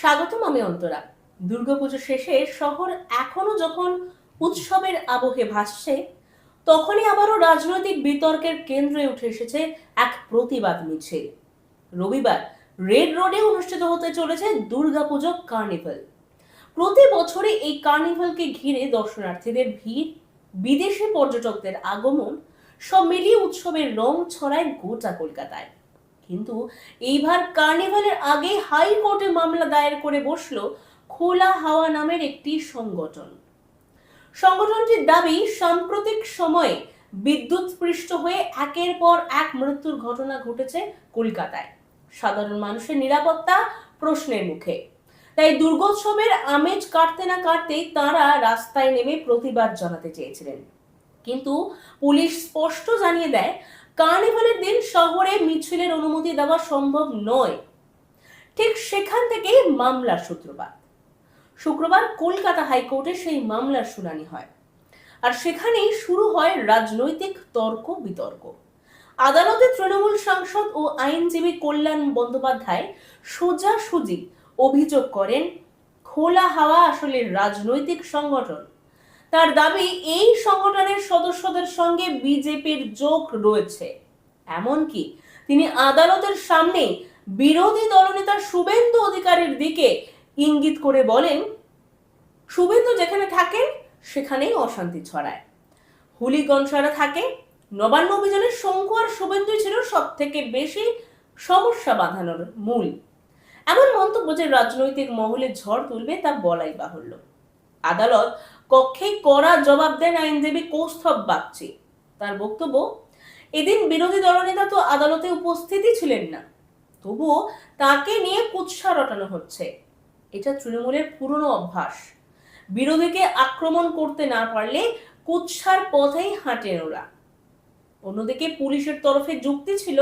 স্বাগতম আমি অন্তরা। দুর্গাপুজো শেষে শহর এখনও যখন উৎসবের আবহে ভাসছে, তখনই আবারও রাজনৈতিক বিতর্কের কেন্দ্রে উঠে এসেছে এক প্রতিবাদ মিছিল। রবিবার রেড রোডে অনুষ্ঠিত হতে চলেছে দুর্গাপুজো কার্নিভাল। প্রতি বছরে এই কার্নিভালকে ঘিরে দর্শনার্থীদের ভিড়, বিদেশি পর্যটকদের আগমন, সব মিলিয়ে উৎসবের রং ছড়ায় গোটা কলকাতায়। কিন্তু এইবার কার্নিভালের আগে হাইকোর্টে মামলা দায়ের করে বসল খোলা হাওয়া নামের একটি সংগঠন। সংগঠনটির দাবি, সাম্প্রতিক সময়ে বিদ্যুৎ পৃষ্ঠ হয়ে একের পর এক মৃত্যুর ঘটনা ঘটেছে কলকাতায়। সাধারণ মানুষের নিরাপত্তা প্রশ্নের মুখে। তাই দুর্গোৎসবের আমেজ কাটতে না কাটতেই তারা রাস্তায় নেমে প্রতিবাদ জানাতে চেয়েছিলেন। কিন্তু পুলিশ স্পষ্ট জানিয়ে দেয় কার্নিভালের দিন শহরে মিছিলের অনুমতি দেওয়া সম্ভব নয়। ঠিক সেখান থেকেই মামলার সূত্রপাত। শুক্রবার কলকাতা হাইকোর্টে সেই মামলার শুনানি হয়। আর সেখানেই শুরু হয় রাজনৈতিক তর্ক বিতর্ক। আদালতে তৃণমূল সাংসদ ও আইনজীবী কল্যাণ বন্দ্যোপাধ্যায় সোজাসুজি অভিযোগ করেন, খোলা হাওয়া আসলে রাজনৈতিক সংগঠন। তার দাবি, এই সংগঠনের সদস্যদের সঙ্গে বিজেপির যোগ রয়েছে। এমনকি তিনি আদালতের সামনে বিরোধী দলনেতা শুভেন্দু অধিকারীর দিকে ইঙ্গিত করে বলেন, শুভেন্দু যেখানে থাকেন, সেখানেই অশান্তি ছড়ায়। হুলিগঞ্জরা থাকে, নবান্ন অভিযানের শঙ্কু আর শুভেন্দুই ছিল সব থেকে বেশি সমস্যা বাঁধানোর মূল। এমন মন্তব্য যে রাজনৈতিক মহলে ঝড় তুলবে তা বলাই বাহুল্য। আদালত কক্ষে কড়া জবাব দেন আইনজীবী কৌস্তব বাগচি। তার বক্তব্য, এদিন বিরোধী দলনেতা তো আদালতে উপস্থিতই ছিলেন না। তবুও তাকে নিয়ে কুৎসা রটানো হচ্ছে। এটা তৃণমূলের পুরনো অভ্যাস। বিরোধীকে আক্রমণ করতে না পারলে কুৎসার পথেই হাঁটেন ওরা। অন্যদিকে পুলিশের তরফে যুক্তি ছিল,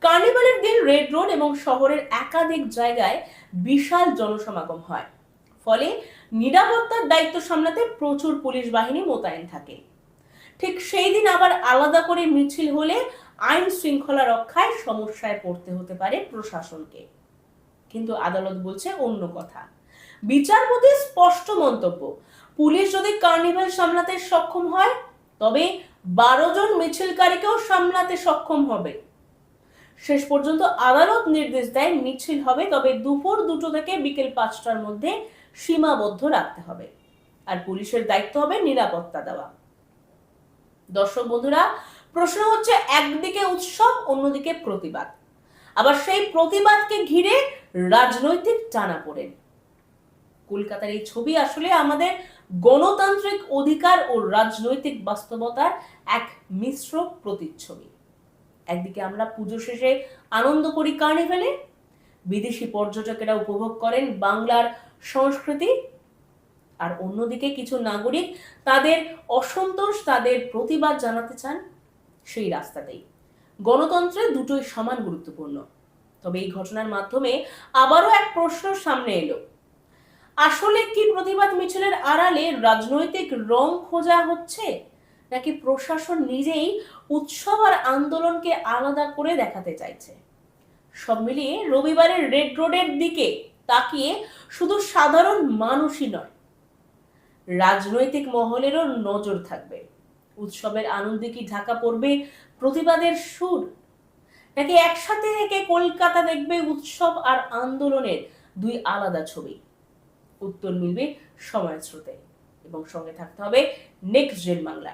কার্নিভালের দিন রেড রোড এবং শহরের একাধিক জায়গায় বিশাল জনসমাগম হয়। ফলে নিরাপত্তার দায়িত্ব সামলাতে প্রচুর পুলিশ বাহিনী মোতায়েন থাকে। ঠিক সেই দিন আবার আলাদা করে মিছিল হলে আইন শৃঙ্খলা রক্ষায় সমস্যায় পড়তে হতে পারে প্রশাসনকে। কিন্তু আদালত বলছে অন্য কথা। বিচারপতি স্পষ্ট মন্তব্য, পুলিশ যদি কার্নিভাল সামলাতে সক্ষম হয়, তবে বারো জন মিছিলকারীকেও সামলাতে সক্ষম হবে। শেষ পর্যন্ত আদালত নির্দেশ দেয় মিছিল হবে, তবে দুপুর দুটো থেকে বিকেল পাঁচটার মধ্যে সীমাবদ্ধ রাখতে হবে। আর পুলিশের দায়িত্ব হবে নিরাপত্তা দেওয়া। দর্শক বন্ধুরা, প্রশ্ন হচ্ছে, একদিকে উৎসব, অন্যদিকে প্রতিবাদ। আবার সেই প্রতিবাদকে ঘিরে রাজনৈতিক টানা পড়েন কলকাতার এই ছবি আসলে আমাদের গণতান্ত্রিক অধিকার ও রাজনৈতিক বাস্তবতার এক মিশ্র প্রতিচ্ছবি। একদিকে আমরা পুজো শেষে আনন্দ করি কার্নিভেলে। বিদেশি পর্যটকেরা উপভোগ করেন বাংলার সংস্কৃতি আর অন্যদিকে কিছু নাগরিক তাদের অসন্তোষ, তাদের প্রতিবাদ জানাতে চান সেই রাস্তাতেই। গণতন্ত্রে দুটোই সমান গুরুত্বপূর্ণ। তবে এই ঘটনার মাধ্যমে আবারও এক প্রশ্ন সামনে এলো। আসলে কি প্রতিবাদ মিছিলের আড়ালে রাজনৈতিক রং খোঁজা হচ্ছে, নাকি প্রশাসন নিজেই উৎসব আর আন্দোলনকে আলাদা করে দেখাতে চাইছে? সব মিলিয়ে রবিবারের রেড রোডের দিকে তাকিয়ে শুধু সাধারণ মানুষই নয়, রাজনৈতিক মহলেরও নজর থাকবে। উৎসবের আনন্দে কি ঢাকা পড়বে প্রতিবাদের সুর? নাকি একসাথে থেকে কলকাতা দেখবে উৎসব আর আন্দোলনের দুই আলাদা ছবি? উত্তর মিলবে সময়ের স্রোতে এবং সঙ্গে থাকতে হবে নেক্সট জেন বাংলা